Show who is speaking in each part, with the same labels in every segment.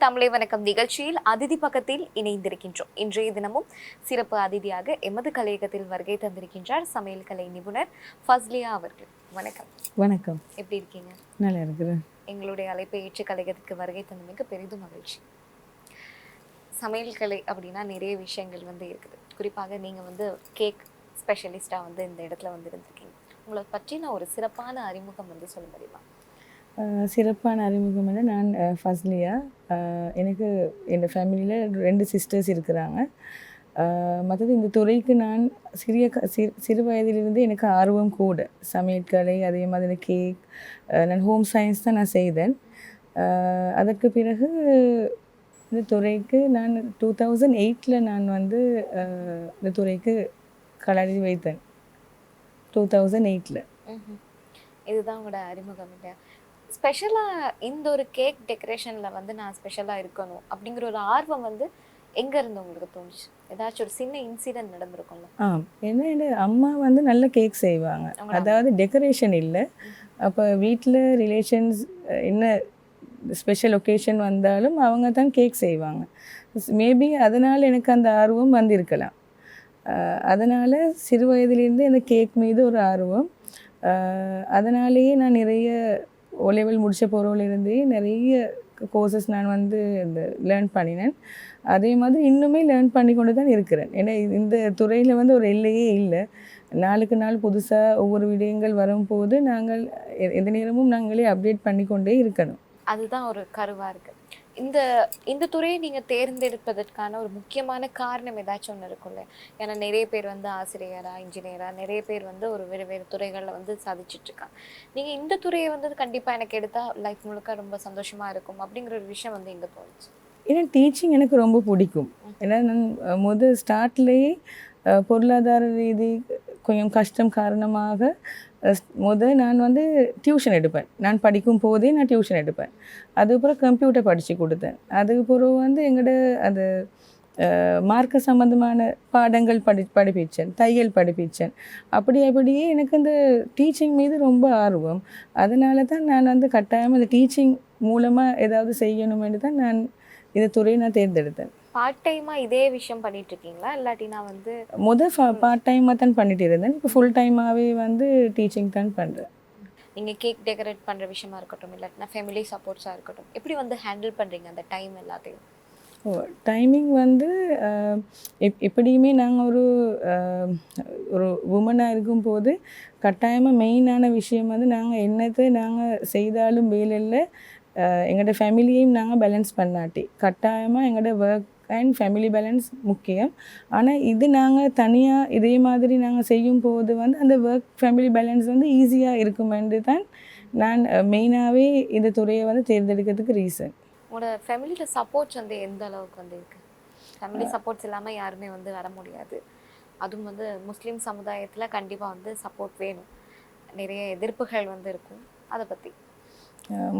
Speaker 1: தமிழை வணக்கம் நிகழ்ச்சியில் அதிதி பக்கத்தில் இணைந்திருக்கின்றோம். இன்றைய தினமும் சிறப்பு அதிதியாக எமது கலையகத்தில் வருகை தந்திருக்கின்றார் சமையல் கலை நிபுணர் ஃபஸ்லியா அவர்கள். வணக்கம்.
Speaker 2: வணக்கம்.
Speaker 1: எப்படி இருக்கீங்க?
Speaker 2: நல்லா இருக்கிறேன்.
Speaker 1: எங்களுடைய அழைப்பை ஏற்று கலையகத்துக்கு வருகை தந்தமைக்கு பெரிதும் மகிழ்ச்சி. சமையல் கலை அப்படின்னா நிறைய விஷயங்கள் வந்து இருக்குது. குறிப்பாக நீங்கள் வந்து கேக் ஸ்பெஷலிஸ்டாக வந்து இந்த இடத்துல வந்து இருந்திருக்கீங்க உங்களை பற்றின ஒரு சிறப்பான அறிமுகம் வந்து சொல்ல முடியுமா?
Speaker 2: சிறப்பான அறிமுகம் என்ன? நான் ஃபஸ்லியா. எனக்கு என் ஃபேமிலியில் ரெண்டு சிஸ்டர்ஸ் இருக்கிறாங்க. மற்றது இந்த துறைக்கு நான் சிறிய க- சிறு சிறு வயதிலிருந்து எனக்கு ஆர்வம் கூட. சமையற்கலை அதே மாதிரி கேக் நான் ஹோம் சயின்ஸ் தான் நான் செய்தேன். அதற்கு பிறகு இந்த துறைக்கு நான் டூ தௌசண்ட் எயிட்டில் நான் வந்து இந்த துறைக்கு களறி வைத்தேன். டூ தௌசண்ட் எயிட்டில்
Speaker 1: இதுதான் உங்களோட அறிமுகம் இல்லையா? ஸ்பெஷலாக இந்த ஒரு கேக் டெக்கரேஷனில் வந்து நான் ஸ்பெஷலாக இருக்கணும் அப்படிங்கிற ஒரு ஆர்வம் வந்து எங்கே இருந்து உங்களுக்கு தோணுச்சு? ஏதாச்சும் ஒரு சின்ன இன்சிடென்ட் நடந்திருக்கும்ல?
Speaker 2: ஆ என்ன அம்மா வந்து நல்ல கேக் செய்வாங்க. அதாவது டெக்கரேஷன் இல்லை. அப்போ வீட்டில் ரிலேஷன்ஸ் என்ன ஸ்பெஷல் ஒகேஷன் வந்தாலும் அவங்க தான் கேக் செய்வாங்க. மேபி அதனால் எனக்கு அந்த ஆர்வம் வந்திருக்கலாம். அதனால் சிறு வயதிலிருந்து எனக்கு கேக் மீது ஒரு ஆர்வம். அதனாலேயே நான் நிறைய ஓ லெவல் முடித்த போகிறோலேருந்தே நிறைய கோர்சஸ் நான் வந்து இந்த லேர்ன் பண்ணினேன். அதே மாதிரி இன்னுமே லேர்ன் பண்ணி கொண்டு தான் இருக்கிறேன். ஏன்னா இந்த துறையில் வந்து ஒரு எல்லையே இல்லை. நாளுக்கு நாள் புதுசாக ஒவ்வொரு விடயங்கள் வரும்போது நாங்கள் எ- எந்த நேரமும் நாங்களே அப்டேட் பண்ணிக்கொண்டே இருக்கணும்.
Speaker 1: அதுதான் ஒரு கருவாக இருக்கு. இந்த இந்த துறையை நீங்கள் தேர்ந்தெடுப்பதற்கான ஒரு முக்கியமான காரணம் ஏதாச்சும் ஒன்று இருக்கும்ல ஏன்னா நிறைய பேர் வந்து ஆசிரியரா இன்ஜினியரா நிறைய பேர் வந்து ஒரு வேறு வேறு துறைகளில் வந்து சாதிச்சுட்டு இருக்காங்க. நீங்கள் இந்த துறையை வந்து கண்டிப்பாக எனக்கு எடுத்தால் லைஃப் முழுக்க ரொம்ப சந்தோஷமா இருக்கும் அப்படிங்கிற ஒரு விஷயம் வந்து எங்கே தோணுச்சு?
Speaker 2: ஏன்னா டீச்சிங் எனக்கு ரொம்ப பிடிக்கும். ஏன்னா நான் அஹ், முத ஸ்டார்ட்லேயே பொருளாதார ரீதி கொஞ்சம் கஷ்டம் காரணமாக முத நான் வந்து டியூஷன் எடுப்பேன். நான் படிக்கும் போதே நான் டியூஷன் எடுப்பேன். அதுக்கப்புறம் கம்ப்யூட்டர் படித்து கொடுத்தேன். அதுக்கப்புறம் வந்து எங்களோட அந்த மார்க்க சம்மந்தமான பாடங்கள் படி படிப்பிச்சேன். தையல் படிப்பிச்சேன். அப்படி அப்படியே எனக்கு அந்த டீச்சிங் மீது ரொம்ப ஆர்வம். அதனால தான் நான் வந்து கட்டாயம் அந்த டீச்சிங் மூலமாக ஏதாவது செய்யணுமென்று தான் நான் இந்த துறையை நான் தேர்ந்தெடுத்தேன்.
Speaker 1: பார்ட் டைமாக இதே விஷயம் பண்ணிட்டு இருக்கீங்களா இல்லாட்டினா வந்து
Speaker 2: முதல் பார்ட் டைமாக தான் பண்ணிட்டு இருந்தேன். இப்போ ஃபுல் டைமாகவே வந்து டீச்சிங் தான் பண்ணுறேன்
Speaker 1: நீங்கள் கேக் டெக்கரேட் பண்ணுற விஷயமா இருக்கட்டும் இல்லாட்டினா ஃபேமிலி சப்போர்ட்ஸாக இருக்கட்டும் எப்படி வந்து ஹேண்டில் பண்ணுறீங்க அந்த டைம் எல்லாத்தையும்?
Speaker 2: ஓ டைமிங் வந்து எப்படியுமே நாங்கள் ஒரு ஒரு உமனாக இருக்கும்போது கட்டாயமாக மெயினான விஷயம் வந்து நாங்கள் என்னத்தை நாங்கள் செய்தாலும் வேலையில் எங்களோட ஃபேமிலியையும் நாங்கள் பேலன்ஸ் பண்ணாட்டி கட்டாயமாக எங்களோட ஒர்க் அண்ட் ஃபேமிலி பேலன்ஸ் முக்கியம். ஆனால் இது நாங்கள் தனியாக இதே மாதிரி நாங்கள் செய்யும் போது வந்து அந்த ஒர்க் ஃபேமிலி பேலன்ஸ் வந்து ஈஸியாக இருக்குமென்று தான் நான் மெயினாகவே இந்த துறையை வந்து தேர்ந்தெடுக்கிறதுக்கு ரீசன்
Speaker 1: உங்களோட ஃபேமிலியில் சப்போர்ட்ஸ் வந்து எந்த அளவுக்கு வந்து இருக்கு? ஃபேமிலி சப்போர்ட்ஸ் இல்லாமல் யாருமே வந்து வர முடியாது. அதுவும் வந்து முஸ்லீம் சமுதாயத்தில் கண்டிப்பாக வந்து சப்போர்ட் வேணும். நிறைய எதிர்ப்புகள் வந்து இருக்கும். அதை பற்றி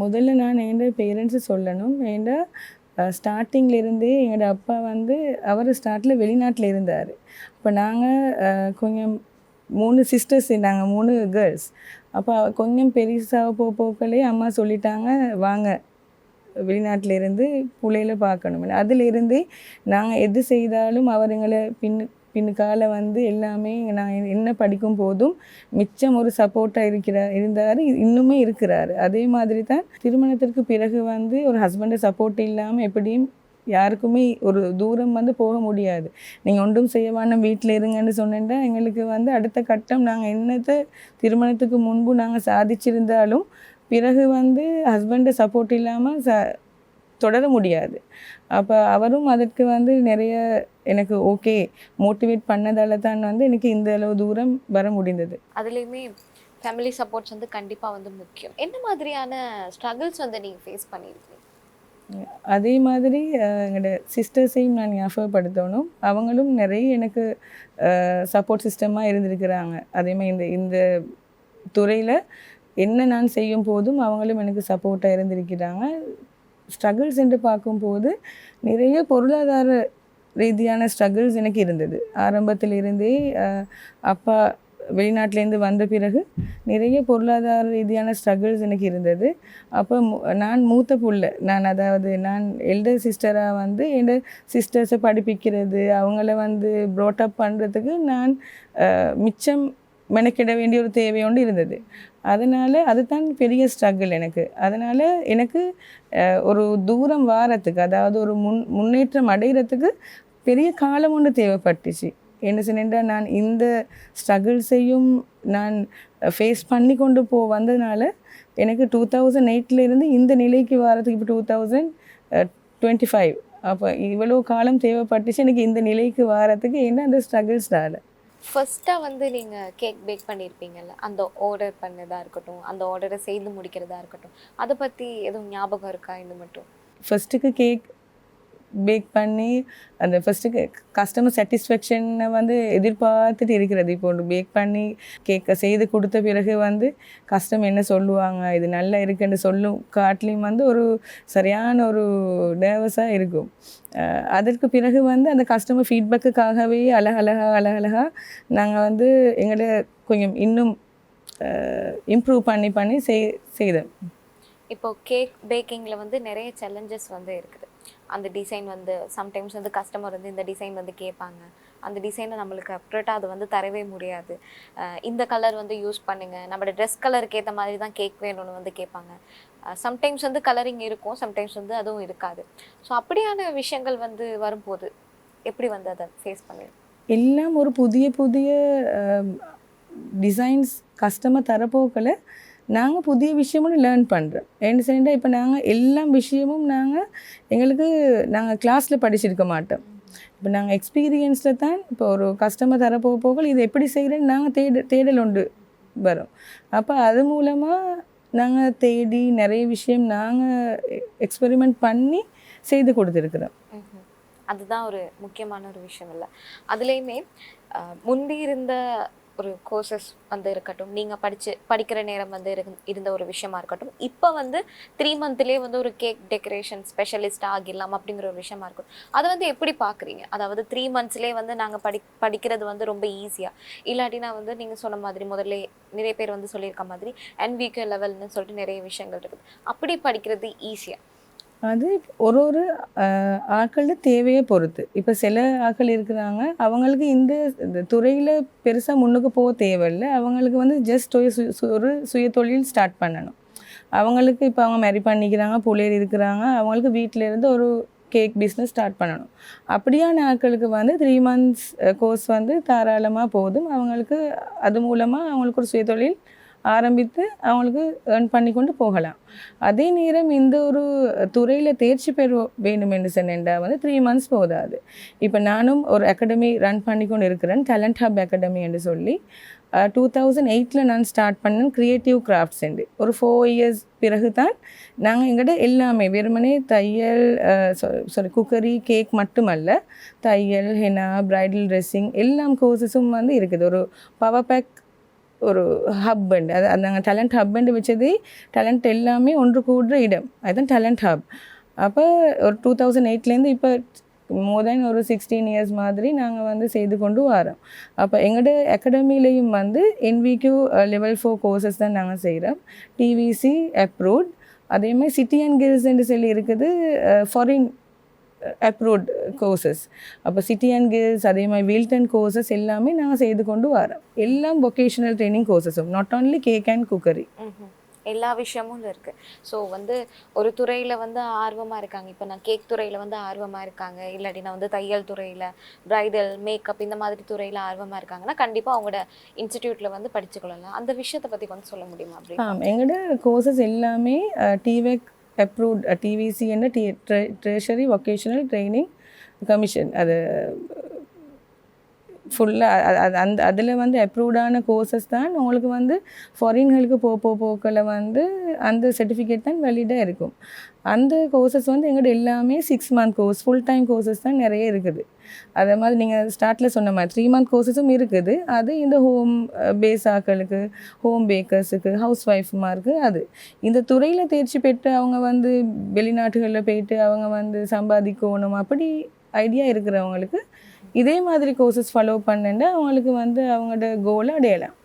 Speaker 2: முதல்ல நான் என் பேரண்ட்ஸு சொல்லணும். ஏன்னா ஸ்டார்டிங்லேருந்தே எங்களோட அப்பா வந்து அவர் ஸ்டார்ட்டில் வெளிநாட்டில் இருந்தார் அப்போ நாங்கள் கொஞ்சம் மூணு சிஸ்டர்ஸ் நாங்கள் மூணு கேர்ள்ஸ் அப்போ கொஞ்சம் பெருசாக போ போக்களே அம்மா சொல்லிட்டாங்க வாங்க. வெளிநாட்டில் இருந்து பிள்ளையில பார்க்கணும் அதிலிருந்தே நாங்கள் எது செய்தாலும் அவர் எங்களை பின்னுக்கால வந்து எல்லாமே நான் என்ன படிக்கும் போதும் மிச்சம் ஒரு சப்போர்ட்டாக இருக்கிறார் இருந்தார் இன்னுமே இருக்கிறார். அதே மாதிரி தான் திருமணத்திற்கு பிறகு வந்து ஒரு ஹஸ்பண்டை சப்போர்ட் இல்லாமல் எப்படியும் யாருக்குமே ஒரு தூரம் வந்து போக முடியாது. நீங்கள் ஒன்றும் செய்ய வேண்டாம் வீட்டில் இருங்கன்னு சொன்னேன்டா எங்களுக்கு வந்து அடுத்த கட்டம் நாங்கள் என்னத்தை திருமணத்துக்கு முன்பு நாங்கள் சாதிச்சிருந்தாலும் பிறகு வந்து ஹஸ்பண்டை சப்போர்ட் இல்லாமல் ச தொடர முடியாது. அப்போ அவரும் அதற்கு வந்து நிறைய எனக்கு ஓகே மோட்டிவேட் பண்ணதால தான் வந்து எனக்கு இந்த அளவு தூரம் வர முடிந்தது.
Speaker 1: அதுலேயுமே ஃபேமிலி சப்போர்ட்ஸ் வந்து கண்டிப்பாக வந்து முக்கியம். என்ன மாதிரியான ஸ்ட்ரகிள்ஸ் வந்து நீங்கள் ஃபேஸ் பண்ணியிருக்கீங்க
Speaker 2: அதே மாதிரி எங்களோட சிஸ்டர்ஸையும் நான் ஞாபகப்படுத்தணும். அவங்களும் நிறைய எனக்கு சப்போர்ட் சிஸ்டமாக இருந்திருக்கிறாங்க. அதே மாதிரி இந்த இந்த துறையில் என்ன நான் செய்யும் போதும் அவங்களும் எனக்கு சப்போர்ட்டாக இருந்திருக்கிறாங்க. ஸ்ட்ரகிள்ஸ் என்று பார்க்கும்போது நிறைய பொருளாதார ரீதியான ஸ்ட்ரகிள்ஸ் எனக்கு இருந்தது. ஆரம்பத்தில் இருந்தே அப்பா வெளிநாட்டிலேருந்து வந்த பிறகு நிறைய பொருளாதார ரீதியான ஸ்ட்ரகிள்ஸ் எனக்கு இருந்தது. அப்போ மு- நான் மூத்த புள்ள. நான் அதாவது நான் எல்டர் சிஸ்டராக வந்து என் சிஸ்டர்ஸை படிப்பிக்கிறது அவங்கள வந்து ப்ரோட்டப் பண்ணுறதுக்கு நான் மிச்சம் மெனக்கிட வேண்டிய ஒரு தேவை ஒன்று இருந்தது. அதனால் அதுதான் பெரிய ஸ்ட்ரகிள் எனக்கு. அதனால் எனக்கு ஒரு தூரம் வாரத்துக்கு அதாவது ஒரு முன் முன்னேற்றம் அடைகிறதுக்கு பெரிய காலம் ஒன்று தேவைப்பட்டுச்சு. என்ன சொன்னேன்டா நான் இந்த ஸ்ட்ரகிள்ஸையும் நான் ஃபேஸ் பண்ணி கொண்டு போ வந்ததுனால எனக்கு டூ தௌசண்ட் எயிட்லேருந்து இந்த நிலைக்கு வரதுக்கு இப்போ டூ தௌசண்ட் டுவெண்ட்டி ஃபைவ் அப்போ இவ்வளோ காலம் தேவைப்பட்டுச்சு எனக்கு இந்த நிலைக்கு வரதுக்கு என்ன அந்த ஸ்ட்ரகிள்ஸ்னால
Speaker 1: ஃபர்ஸ்ட்டாக வந்து நீங்கள் கேக் பேக் பண்ணியிருப்பீங்கல்ல அந்த ஆர்டர் பண்ணதா இருக்கட்டும் அந்த ஆர்டரை செய்து முடிக்கிறதா இருக்கட்டும் அதை பற்றி எதுவும் ஞாபகம் இருக்கா இது மட்டும்?
Speaker 2: ஃபஸ்ட்டுக்கு கேக் பேக் பண்ணி அந்த ஃபஸ்ட்டு கஸ்டமர் சாட்டிஸ்ஃபேக்ஷனை வந்து எதிர்பார்த்துட்டு இருக்கிறது. இப்போ ஒன்று பேக் பண்ணி கேக்கை செய்து கொடுத்த பிறகு வந்து கஸ்டமர் என்ன சொல்லுவாங்க? இது நல்லா இருக்குன்னு சொல்லும் காட்டிலையும் வந்து ஒரு சரியான ஒரு நேர்வஸாக இருக்கும். அதற்கு பிறகு வந்து அந்த கஸ்டமர் ஃபீட்பேக்குக்காகவே அழகழகா அழகழகாக நாங்கள் வந்து எங்கள்கிட்ட கொஞ்சம் இன்னும் இம்ப்ரூவ் பண்ணி பண்ணி செய் செய்தோம்.
Speaker 1: இப்போ கேக் பேக்கிங்கில் வந்து நிறைய சேலஞ்சஸ் வந்து இருக்குது. அந்த டிசைன் வந்து சம்டைம்ஸ் வந்து கஸ்டமர் வந்து இந்த டிசைன் வந்து கேட்பாங்க. அந்த டிசைனை நம்மளுக்கு அப்ரேட்டாக அது வந்து தரவே முடியாது. இந்த கலர் வந்து யூஸ் பண்ணுங்கள் நம்மளோட ட்ரெஸ் கலருக்கு ஏற்ற மாதிரி தான் கேக் வேணும்னு வந்து கேட்பாங்க. சம்டைம்ஸ் வந்து கலரிங் இருக்கும் சம்டைம்ஸ் வந்து அதுவும் இருக்காது. ஸோ அப்படியான விஷயங்கள் வந்து வரும்போது எப்படி வந்து அதை ஃபேஸ் பண்ணு
Speaker 2: எல்லாம் ஒரு புதிய புதிய டிசைன்ஸ் கஸ்டமர் தரப்போக்களை நாங்கள் புதிய விஷயமும் லேர்ன் பண்ணுறோம் என்ன செய்யண்டா இப்போ நாங்கள் எல்லா விஷயமும் நாங்கள் எங்களுக்கு நாங்கள் கிளாஸில் படிச்சிருக்க மாட்டோம். இப்போ நாங்கள் எக்ஸ்பீரியன்ஸில் தான் இப்போ ஒரு கஸ்டமர் தரப்போக போக இது எப்படி செய்கிறேன்னு நாங்கள் தேட தேடல் உண்டு வரும். அப்போ அது மூலமாக நாங்கள் தேடி நிறைய விஷயம் நாங்கள் எக்ஸ்பெரிமெண்ட் பண்ணி செய்து கொடுத்துருக்குறோம்.
Speaker 1: அதுதான் ஒரு முக்கியமான ஒரு விஷயம் இல்லை. அதுலேயுமே முந்தி இருந்த ஒரு கோர்சஸ் வந்து இருக்கட்டும். நீங்கள் படிச்சு படிக்கிற நேரம் வந்து இருந்த- இருந்த ஒரு விஷயமா இருக்கட்டும். இப்போ வந்து த்ரீ மந்த்லேயே வந்து ஒரு கேக் டெக்கரேஷன் ஸ்பெஷலிஸ்ட் ஆகிடலாம் அப்படிங்கிற ஒரு விஷயமா இருக்கும் அதை வந்து எப்படி பார்க்குறீங்க? அதாவது த்ரீ மந்த்ஸ்லேயே வந்து நாங்கள் படி படிக்கிறது வந்து ரொம்ப ஈஸியாக இல்லாட்டினா வந்து நீங்கள் சொன்ன மாதிரி முதல்ல நிறைய பேர் வந்து சொல்லியிருக்க மாதிரி என்விகே லெவல்னு சொல்லிட்டு நிறைய விஷயங்கள் இருக்குது. அப்படி படிக்கிறது ஈஸியாக
Speaker 2: அது ஒரு ஒரு ஆட்களோட தேவையை பொறுத்து. இப்போ சில ஆட்கள் இருக்கிறாங்க அவங்களுக்கு இந்த இந்த துறையில் பெருசாக முன்னுக்கு போக தேவையில்லை. அவங்களுக்கு வந்து ஜஸ்ட் ஒரு சு- சு- ஒரு சுய தொழில் ஸ்டார்ட் பண்ணணும். அவங்களுக்கு இப்போ அவங்க மேரி பண்ணிக்கிறாங்க புள்ளையர் இருக்கிறாங்க அவங்களுக்கு வீட்டில் இருந்து ஒரு கேக் பிஸ்னஸ் ஸ்டார்ட் பண்ணணும். அப்படியான ஆட்களுக்கு வந்து த்ரீ மந்த்ஸ் கோர்ஸ் வந்து தாராளமாக போதும். அவங்களுக்கு அது மூலமாக அவங்களுக்கு ஒரு சுயதொழில் ஆரம்பித்து அவங்களுக்கு ஏர்ன் பண்ணி கொண்டு போகலாம். அதே நேரம் இந்த ஒரு துறையில் தேர்ச்சி பெற வேண்டும் என்று சொன்னால் வந்து த்ரீ மந்த்ஸ் போதாது. இப்போ நானும் ஒரு அகாடமி ரன் பண்ணி கொண்டு இருக்கிறேன் டேலண்ட் ஹப் அகாடமி என்று சொல்லி. டூ தௌசண்ட் எயிட்டில் நான் ஸ்டார்ட் பண்ணேன் க்ரியேட்டிவ் கிராஃப்ட்ஸ் என்று. ஒரு ஃபோர் இயர்ஸ் பிறகு தான் நாங்கள் எங்கிட்ட எல்லாமே வெறுமனே தையல் சாரி குக்கரி கேக் மட்டுமல்ல தையல் ஹெனா பிரைடல் ட்ரெஸ்ஸிங் எல்லாம் கோர்சஸும் வந்து இருக்குது. ஒரு பவர் பேக் ஒரு ஹப்பண்ட் அது அது நாங்கள் டேலண்ட் ஹப்பண்ட் வச்சது டேலண்ட் எல்லாமே ஒன்று கூடுற இடம். அதுதான் டேலண்ட் ஹப் அப்போ ஒரு டூ தௌசண்ட் எயிட்லேருந்து இப்போ மோர் தென் ஒரு சிக்ஸ்டீன் இயர்ஸ் மாதிரி நாங்கள் வந்து செய்து கொண்டு வரோம். அப்போ எங்களோட அகாடமிலையும் வந்து என்விக்யூ லெவல் ஃபோர் கோர்சஸ் தான் நாங்கள் செய்கிறோம் டிவிசி அப்ரூவ்ட் அதே மாதிரி சிட்டி அண்ட் கில்ஸ்ன்னு சொல்லி இருக்குது uh, ஃபாரின் அப்ரூவ்ட் கோர்சஸ் அப்போ சிட்டி அண்ட் கில்ஸ் அதே மாதிரி வீல்டன் கோர்சஸ் எல்லாமே நாங்கள் செய்து கொண்டு வரோம் எல்லாம் vocational training கோர்சஸும் not only cake and cookery.
Speaker 1: எல்லா விஷயமும் இருக்கு. ஸோ வந்து ஒரு துறையில வந்து ஆர்வமா இருக்காங்க. இப்போ நான் கேக் துறையில வந்து ஆர்வமா இருக்காங்க. இல்லாட்டினா வந்து தையல் துறையில பிரைடல் மேக்கப் இந்த மாதிரி துறையில ஆர்வமா இருக்காங்கன்னா கண்டிப்பா அவங்களோட இன்ஸ்டிடியூட்ல வந்து படிச்சுக்கொள்ளலாம். அந்த விஷயத்தை பத்தி கொஞ்சம் சொல்ல முடியுமா அப்படி?
Speaker 2: எங்களோட கோர்சஸ் எல்லாமே டிவெக் அப்ரூவ்ட் டிவிசி என்ன the tertiary vocational training commission அது ஃபுல்லாக அந்த அதில் வந்து அப்ரூவ்டான கோர்சஸ் தான் உங்களுக்கு வந்து ஃபாரின்களுக்கு போ போ போக்கில் வந்து அந்த சர்டிஃபிகேட் தான் வேலிடாக இருக்கும். அந்த கோர்சஸ் வந்து எங்கள்கிட்ட எல்லாமே six month course full time courses தான் நிறைய இருக்குது. அதே மாதிரி நீங்கள் ஸ்டார்ட்டில் சொன்ன மாதிரி த்ரீ மந்த் கோர்சஸும் இருக்குது. அது இந்த ஹோம் பேஸ் ஆக்களுக்கு ஹோம் பேக்கர்ஸுக்கு ஹவுஸ் ஒய்ஃப்மாருக்கு அது. இந்த துறையில் தேர்ச்சி பெற்று அவங்க வந்து வெளிநாட்டுகளில் போயிட்டு அவங்க வந்து சம்பாதிக்கணும் அப்படி ஐடியா இருக்கிறவங்களுக்கு இதே மாதிரி கோர்சஸ் ஃபாலோ பண்ணுண்டு அவங்களுக்கு வந்து அவங்களோட கோலை அடையலாம்.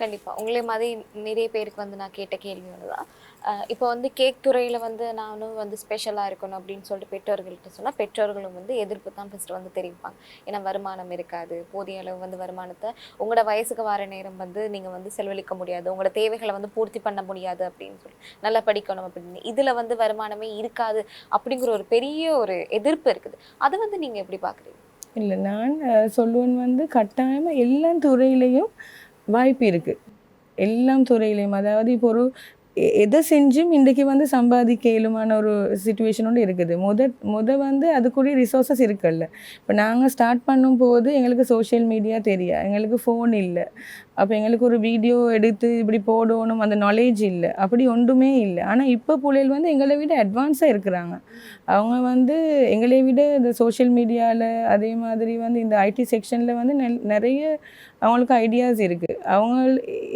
Speaker 1: கண்டிப்பாக உங்களே மாதிரி நிறைய பேருக்கு வந்து நான் கேட்ட கேள்வி ஒண்ணுதான் தான் இப்போ வந்து கேக் துறையில் வந்து நானும் வந்து ஸ்பெஷலாக இருக்கணும் அப்படின்னு சொல்லிட்டு பெற்றோர்கள்ட்ட சொன்னால் பெற்றோர்களும் வந்து எதிர்ப்பு தான் ஃபஸ்ட்டு வந்து தெரிவிப்பாங்க. ஏன்னா வருமானம் இருக்காது. போதிய அளவு வந்து வருமானத்தை உங்களோட வயசுக்கு வர நேரம் வந்து நீங்கள் வந்து செலவழிக்க முடியாது. உங்களோட தேவைகளை வந்து பூர்த்தி பண்ண முடியாது அப்படின்னு சொல்லி. நல்லா படிக்கணும் அப்படின்னு. இதில் வந்து வருமானமே இருக்காது அப்படிங்கிற ஒரு பெரிய ஒரு எதிர்ப்பு இருக்குது. அதை வந்து நீங்கள் எப்படி பார்க்குறீங்க
Speaker 2: இல்லை நான் சொல்லுவேன் வந்து கட்டாயமாக எல்லா துறையிலையும் வாய்ப்பு இருக்குது எல்லாம் துறையிலையும். அதாவது இப்போ ஒரு எதை செஞ்சும் இன்றைக்கி வந்து சம்பாதிக்க இயலுமான ஒரு சுச்சுவேஷனோடு இருக்குது. முத முத வந்து அதுக்குரிய ரிசோர்ஸஸ் இருக்குல்ல. இப்போ நாங்கள் ஸ்டார்ட் பண்ணும்போது எங்களுக்கு சோஷியல் மீடியா தெரியா? எங்களுக்கு ஃபோன் இல்லை. அப்போ எங்களுக்கு ஒரு வீடியோ எடுத்து இப்படி போடணும் அந்த நாலேஜ் இல்லை. அப்படி ஒன்றுமே இல்லை. ஆனால் இப்போ புள்ளைகள் வந்து எங்களை விட அட்வான்ஸாக இருக்கிறாங்க. அவங்க வந்து எங்களை விட இந்த சோஷியல் மீடியாவில் அதே மாதிரி வந்து இந்த ஐடி செக்ஷனில் வந்து நெல் நிறைய அவங்களுக்கு ஐடியாஸ் இருக்குது அவங்க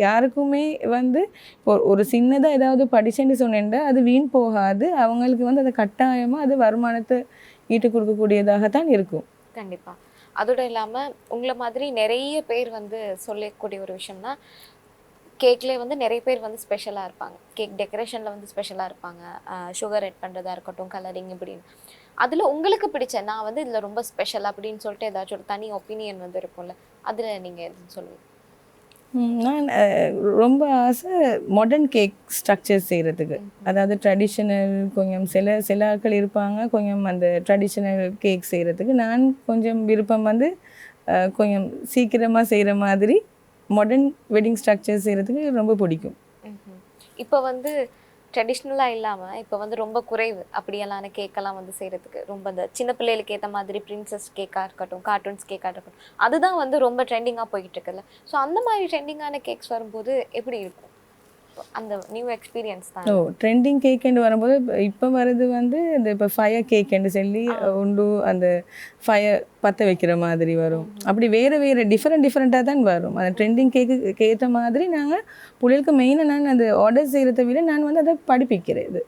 Speaker 2: யாருக்குமே வந்து இப்போ ஒரு சின்னதாக ஏதாவது படிச்சேன்னு சொன்னேன்டா அது வீண் போகாது. அவங்களுக்கு வந்து அது கட்டாயமாக அது வருமானத்தை ஈட்டு கொடுக்கக்கூடியதாகத்தான் இருக்கும்.
Speaker 1: கண்டிப்பாக அதோட இல்லாமல் உங்களை மாதிரி நிறைய பேர் வந்து சொல்லக்கூடிய ஒரு விஷயம்னா கேக்லேயே வந்து நிறைய பேர் வந்து ஸ்பெஷலாக இருப்பாங்க. கேக் டெக்கரேஷனில் வந்து ஸ்பெஷலாக இருப்பாங்க. சுகர் ஆட் பண்ணுறதா இருக்கட்டும் கலரிங் இப்படின்னு. அதில் உங்களுக்கு பிடிச்ச நான் வந்து இதில் ரொம்ப ஸ்பெஷல் அப்படின்னு சொல்லிட்டு ஏதாச்சும் ஒரு தனி ஒப்பீனியன் வந்து இருக்கும்ல அதில் நீங்கள் எதுவும் சொல்லுவீங்க?
Speaker 2: நான் ரொம்ப ஆசை மாடர்ன் கேக் ஸ்ட்ரக்சர் செய்கிறதுக்கு அதாவது ட்ரெடிஷ்னல் கொஞ்சம் சில சில ஆட்கள் இருப்பாங்க கொஞ்சம் அந்த ட்ரெடிஷ்னல் கேக் செய்கிறதுக்கு நான் கொஞ்சம் விருப்பம் வந்து கொஞ்சம் சீக்கிரமாக செய்கிற மாதிரி மாடர்ன் வெட்டிங் ஸ்ட்ரக்சர் செய்கிறதுக்கு ரொம்ப பிடிக்கும்.
Speaker 1: இப்போ வந்து ட்ரெடிஷ்னலாக இல்லாமல் இப்போ வந்து ரொம்ப குறைவு. அப்படியெல்லான கேக்கெல்லாம் வந்து செய்கிறதுக்கு ரொம்ப அந்த சின்ன பிள்ளைகளுக்கு ஏற்ற மாதிரி பிரின்சஸ் கேக்காக இருக்கட்டும் கார்ட்டூன்ஸ் கேக்காக இருக்கட்டும். அதுதான் வந்து ரொம்ப ட்ரெண்டிங்காக போயிட்டு இருக்குல்ல. ஸோ அந்த மாதிரி ட்ரெண்டிங்கான கேக்ஸ் வரும்போது எப்படி இருக்கும்? அந்த நியூ எக்ஸ்பீரியன்ஸ் தான்.
Speaker 2: ஓ ட்ரெண்டிங் கேக்குன்னு வரும்போது இப்போ வர்றது வந்து இந்த இப்போ ஃபயர் கேக்குன்னு சொல்லி உண்டு அந்த ஃபயர் பற்ற வைக்கிற மாதிரி வரும். அப்படி வேறு வேறு டிஃப்ரெண்ட் டிஃப்ரெண்ட்டாக தான் வரும். அந்த ட்ரெண்டிங் கேக்கு ஏற்ற மாதிரி நாங்கள் பிள்ளைகளுக்கு மெயினாக நான் அந்த ஆர்டர் செய்கிறத விட நான் வந்து அதை படிப்பிக்கிறது.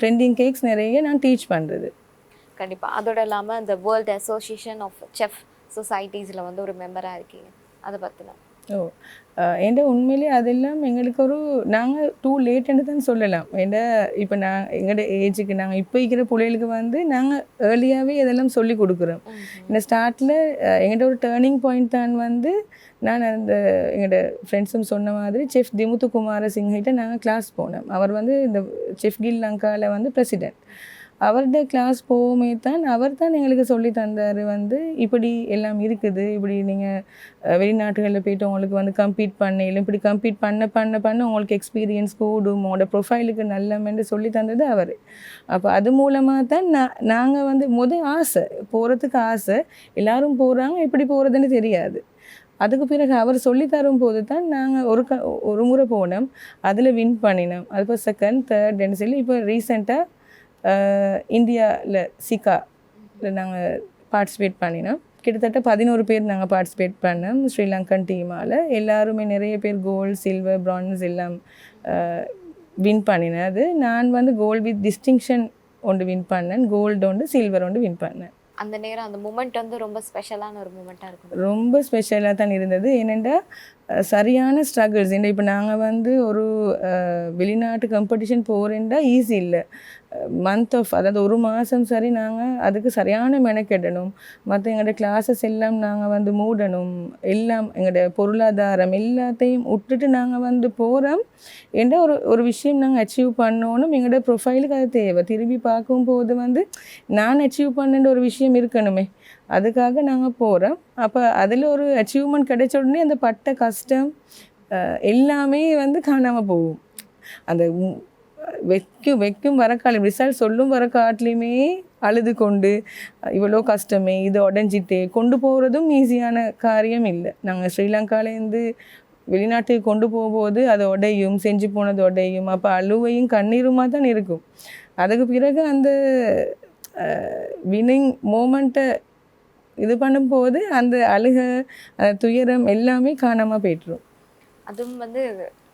Speaker 2: ட்ரெண்டிங் கேக்ஸ் நிறைய நான் டீச் பண்ணுறது
Speaker 1: கண்டிப்பா. அதோட இல்லாமல் அந்த வேர்ல்டு அசோசியேஷன் ஆஃப் செஃப் சொசைட்டிஸில் வந்து ஒரு மெம்பராக இருக்கீங்க. அதை பற்றின
Speaker 2: ஓ ஏன்டா உண்மையிலே அதெல்லாம் எங்களுக்கு ஒரு நாங்கள் டூ லேட்டுன்னு தான் சொல்லலாம். ஏன்டா இப்போ நான் எங்களோட ஏஜுக்கு நாங்கள் இப்போ இருக்கிற பிள்ளைகளுக்கு வந்து நாங்கள் ஏர்லியாகவே இதெல்லாம் சொல்லி கொடுக்குறோம். இந்த ஸ்டார்ட்டில் எங்கள்கிட்ட ஒரு டேர்னிங் பாயிண்ட் தான் வந்து நான் அந்த எங்களோட ஃப்ரெண்ட்ஸும் சொன்ன மாதிரி செஃப் திமுத்து குமார சிங்கிட்ட நாங்கள் கிளாஸ் போனோம். அவர் வந்து இந்த செஃப் கில் லங்காவில் வந்து பிரசிடென்ட் அவர்கிட்ட கிளாஸ் போகுமே தான் அவர் தான் எங்களுக்கு சொல்லி தந்தார் வந்து இப்படி எல்லாம் இருக்குது இப்படி நீங்கள் வெளிநாட்டுகளில் போயிட்டு உங்களுக்கு வந்து கம்ப்ளீட் பண்ணையிலும் இப்படி கம்ப்ளீட் பண்ண பண்ண பண்ண உங்களுக்கு எக்ஸ்பீரியன்ஸ் கூடும் உங்களோட ப்ரொஃபைலுக்கு நல்லமென்று சொல்லி தந்தது அவர். அப்போ அது மூலமாக தான் நான் நாங்கள் வந்து முத ஆசை போகிறதுக்கு ஆசை எல்லாரும் போகிறாங்க எப்படி போகிறதுன்னு தெரியாது. அதுக்கு பிறகு அவர் சொல்லி தரும்போது தான் நாங்கள் ஒரு க ஒரு முறை போனோம் அதில் வின் பண்ணினோம். அது செகண்ட் தேர்ட் சொல்லி இப்போ ரீசெண்டாக இந்தியாவில் சிக்காவில் நாங்கள் பார்ட்டிசிபேட் பண்ணினோம். கிட்டத்தட்ட பதினோரு பேர் நாங்கள் பார்ட்டிசிபேட் பண்ணோம். ஸ்ரீலங்கன் டீமால் எல்லாருமே நிறைய பேர் கோல்டு சில்வர் பிரான்ஸ் எல்லாம் வின் பண்ணினது. நான் வந்து கோல்டு வித் டிஸ்டிங்ஷன் ஒன்று வின் பண்ணேன். கோல்டு ஒன்று சில்வர் ஒன்று வின் பண்ணேன்.
Speaker 1: அந்த நேரம் அந்த மூமெண்ட் வந்து ரொம்ப ஸ்பெஷலான ஒரு மூமெண்ட்டாக இருக்கும்.
Speaker 2: ரொம்ப ஸ்பெஷலாக தான் இருந்தது. ஏனெண்டா சரியான ஸ்ட்ரகிள்ஸ் ஏன்னா இப்போ நாங்கள் வந்து ஒரு வெளிநாட்டு காம்படிஷன் போகிறேன்டா ஈஸி இல்லை. மந்த் ஆஃப் அதாவது ஒரு மாதம் சரி நாங்கள் அதுக்கு சரியான மெனக்கெடணும் மற்ற எங்களோட கிளாஸஸ் எல்லாம் நாங்கள் வந்து மூடணும். எல்லாம் எங்களோட பொருளாதாரம் எல்லாத்தையும் விட்டுட்டு நாங்கள் வந்து போகிறோம் என்ற ஒரு ஒரு விஷயம் நாங்கள் அச்சீவ் பண்ணணும். எங்களோட ப்ரொஃபைலுக்கு அது தேவை. திரும்பி பார்க்கும்போது வந்து நான் அச்சீவ் பண்ணுன்ற ஒரு விஷயம் இருக்கணுமே. அதுக்காக நாங்கள் போகிறோம் அப்போ அதில் ஒரு அச்சீவ்மெண்ட் கிடைச்ச உடனே அந்த பட்ட கஷ்டம் எல்லாமே வந்து காணாமல் போகும். அந்த வைக்கும் வைக்கும் வர காலம் ரிசல்ட் சொல்லும் வர காட்டிலையுமே அழுது கொண்டு இவ்வளோ கஷ்டமே இது உடஞ்சிட்டு கொண்டு போகிறதும் ஈஸியான காரியம் இல்லை. நாங்கள் ஸ்ரீலங்காலேருந்து வெளிநாட்டுக்கு கொண்டு போகும்போது அது உடையும் செஞ்சு போனது உடையும் அப்போ அழுவையும் கண்ணீருமாக தான் இருக்கும். அதுக்கு பிறகு அந்த வினிங் மூமெண்ட்டை இது பண்ணும்போது அந்த அழுக துயரம் எல்லாமே காணாமல் போயிட்டுரும்.
Speaker 1: அதுவும் வந்து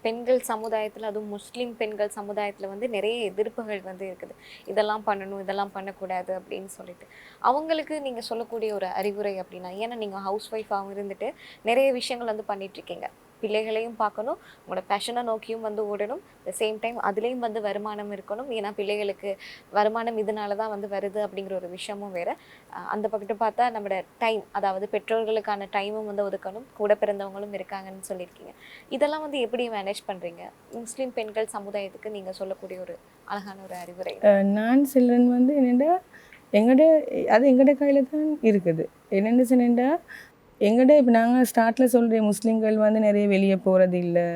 Speaker 1: பெண்கள் சமுதாயத்தில் அதுவும் முஸ்லீம் பெண்கள் சமுதாயத்தில் வந்து நிறைய எதிர்ப்புகள் வந்து இருக்குது. இதெல்லாம் பண்ணணும் இதெல்லாம் பண்ணக்கூடாது அப்படின்னு சொல்லிட்டு. அவங்களுக்கு நீங்கள் சொல்லக்கூடிய ஒரு அறிவுரை அப்படின்னா ஏன்னா நீங்கள் ஹவுஸ் ஒய்ஃபாகவும் இருந்துட்டு நிறைய விஷயங்கள் வந்து பண்ணிட்டு இருக்கீங்க. பிள்ளைகளையும் பார்க்கணும். உங்களோட பேஷனை நோக்கியும் வந்து ஓடணும். த சேம் டைம் அதுலேயும் வந்து வருமானம் இருக்கணும். ஏன்னா பிள்ளைகளுக்கு வருமானம் இதனால தான் வந்து வருது அப்படிங்கிற ஒரு விஷயமும் வேற. அந்த பக்கத்து பார்த்தா நம்மளோட டைம் அதாவது பெற்றோர்களுக்கான டைமும் வந்து ஒதுக்கணும். கூட பிறந்தவங்களும் இருக்காங்கன்னு சொல்லியிருக்கீங்க. இதெல்லாம் வந்து எப்படி மேனேஜ் பண்ணுறீங்க முஸ்லீம் பெண்கள் சமுதாயத்துக்கு நீங்கள் சொல்லக்கூடிய ஒரு அழகான ஒரு அறிவுரை.
Speaker 2: நான் சிலன் வந்து என்னென்னா எங்கட அது எங்கட கையில் தான் இருக்குது. என்னென்னு சொன்னேன்டா எங்கிட்ட இப்போ நாங்கள் ஸ்டார்ட்டில் சொல்கிற முஸ்லீம்கள் வந்து நிறைய வெளியே போகிறது இல்லை.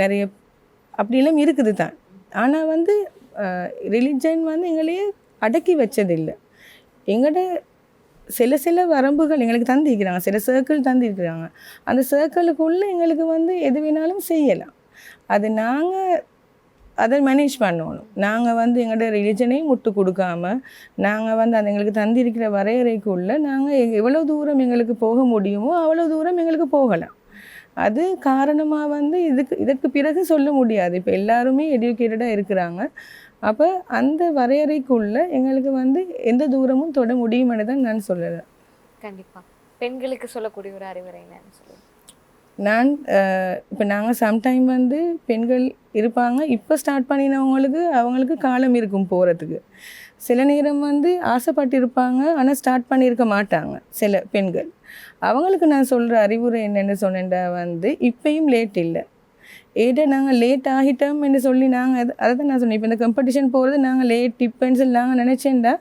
Speaker 2: நிறைய அப்படிலாம் இருக்குது தான். ஆனால் வந்து ரிலிஜன் வந்து எங்களையே அடக்கி வச்சதில்லை. எங்கிட்ட சில சில வரம்புகள் எங்களுக்கு தந்திருக்கிறாங்க. சில சர்க்கிள் தந்திருக்கிறாங்க. அந்த சர்க்கிளுக்குள்ளே எங்களுக்கு வந்து எது வேணாலும் செய்யலாம். அது நாங்கள் அதை மேனேஜ் பண்ணணும். நாங்கள் வந்து எங்களோட ரிலிஜனையும் முட்டு கொடுக்காம நாங்கள் வந்து அது எங்களுக்கு தந்திருக்கிற வரையறைக்குள்ளே நாங்கள் எவ்வளோ தூரம் எங்களுக்கு போக முடியுமோ அவ்வளோ தூரம் எங்களுக்கு போகலாம். அது காரணமாக வந்து இதுக்கு இதற்கு பிறகு சொல்ல முடியாது. இப்போ எல்லாருமே எடியூகேட்டடாக இருக்கிறாங்க. அப்போ அந்த வரையறைக்குள்ளே எங்களுக்கு வந்து எந்த தூரமும் தொட முடியுமென்னு தான் நான் சொல்லலை.
Speaker 1: கண்டிப்பாக பெண்களுக்கு சொல்லக்கூடிய ஒரு அறிவுரை என்னன்னு
Speaker 2: நான் இப்போ நாங்கள் சம்டைம் வந்து பெண்கள் இருப்பாங்க. இப்போ ஸ்டார்ட் பண்ணினவங்களுக்கு அவங்களுக்கு காலம் இருக்கும் போகிறதுக்கு சில நேரம் வந்து ஆசைப்பட்டு இருப்பாங்க ஆனால் ஸ்டார்ட் பண்ணியிருக்க மாட்டாங்க சில பெண்கள். அவங்களுக்கு நான் சொல்கிற அறிவுரை என்னென்னு சொன்னேன்டா வந்து இப்பயும் லேட் இல்லை. ஏட்டா நாங்கள் லேட் ஆகிட்டோம் என்று சொல்லி நாங்கள் அதை தான் நான் சொன்னேன். இப்போ இந்த காம்படிஷன் போகிறது நாங்கள் லேட் டிப்பேன்னு சொல்லி நாங்கள் நினச்சேன்டா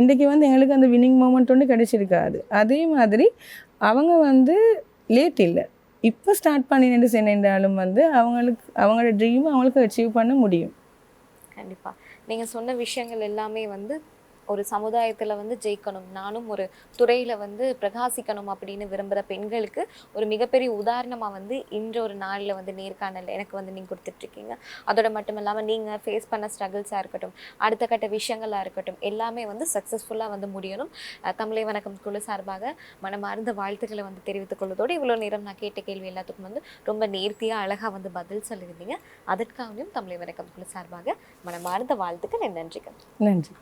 Speaker 2: இன்றைக்கி வந்து எங்களுக்கு அந்த வின்னிங் மூமெண்ட் ஒன்று கிடச்சிருக்காது. அதே மாதிரி அவங்க வந்து லேட் இல்லை. இப்போ ஸ்டார்ட் பண்ணிட்டு சென்றாலும் வந்து அவங்களுக்கு அவங்களோட ட்ரீம் அவங்களுக்கு அச்சீவ் பண்ண முடியும்.
Speaker 1: கண்டிப்பா. நீங்க சொன்ன விஷயங்கள் எல்லாமே வந்து ஒரு சமுதாயத்தில் வந்து ஜெயிக்கணும். நானும் ஒரு துறையில் வந்து பிரகாசிக்கணும் அப்படின்னு விரும்புகிற பெண்களுக்கு ஒரு மிகப்பெரிய உதாரணமாக வந்து இன்ற ஒரு நாளில் வந்து நேர்காணல் எனக்கு வந்து நீங்கள் கொடுத்துட்ருக்கீங்க. அதோட மட்டும் இல்லாமல் நீங்கள் ஃபேஸ் பண்ண ஸ்ட்ரகிள்ஸாக இருக்கட்டும் அடுத்த கட்ட விஷயங்களாக இருக்கட்டும் எல்லாமே வந்து சக்ஸஸ்ஃபுல்லாக வந்து முடியணும். தமிழை வணக்கம் குழு சார்பாக மனமார்ந்த வாழ்த்துக்களை வந்து தெரிவித்துக் கொள்வதோடு இவ்வளோ நேரம் நான் கேட்ட கேள்வி எல்லாத்துக்கும் வந்து ரொம்ப நேர்த்தியாக அழகாக வந்து பதில் சொல்லியிருந்தீங்க. அதற்காகவும் தமிழை வணக்கம் குழு சார்பாக மனமார்ந்த வாழ்த்துக்கள். நன்றிகள்.
Speaker 2: நன்றி.